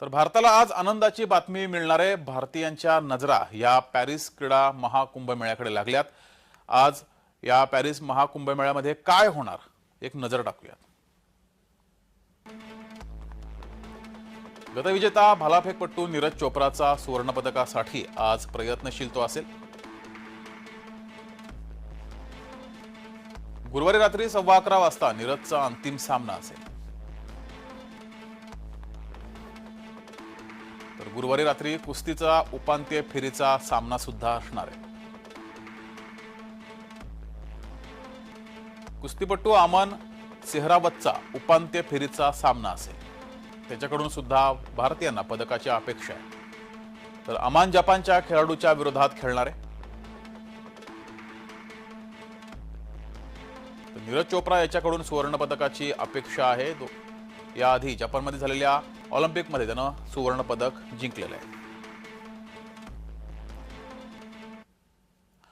तर भारताला आज आनंदाची बातमी मिळणार आहे. भारतीयांच्या नजरा या पॅरिस क्रीडा महाकुंभमेळ्याकडे लागल्यात. आज या पॅरिस महाकुंभमेळ्यामध्ये काय होणार? एक नजर टाकूयात. गतविजेता भालाफेकपट्टू नीरज चोप्राचा सुवर्णपदकासाठी आज प्रयत्नशील तो असेल. गुरुवारी रात्री सव्वा अकरा वाजता नीरजचा अंतिम सामना असेल. तर गुरुवारी रात्री कुस्तीचा उपांत्य फेरीचा सामना सुद्धा असणार आहे. कुस्तीपट्टू अमन सेहरावतचा उपांत्य फेरीचा सामना असेल. त्याच्याकडून सुद्धा भारतीयांना पदकाची अपेक्षा आहे. तर अमान जपानच्या खेळाडूच्या विरोधात खेळणार आहे. नीरज चोप्रा याच्याकडून सुवर्ण पदकाची अपेक्षा आहे. याआधी जपानमध्ये झालेल्या ऑलिम्पिकमध्ये त्यानं सुवर्णपदक जिंकलेलं आहे.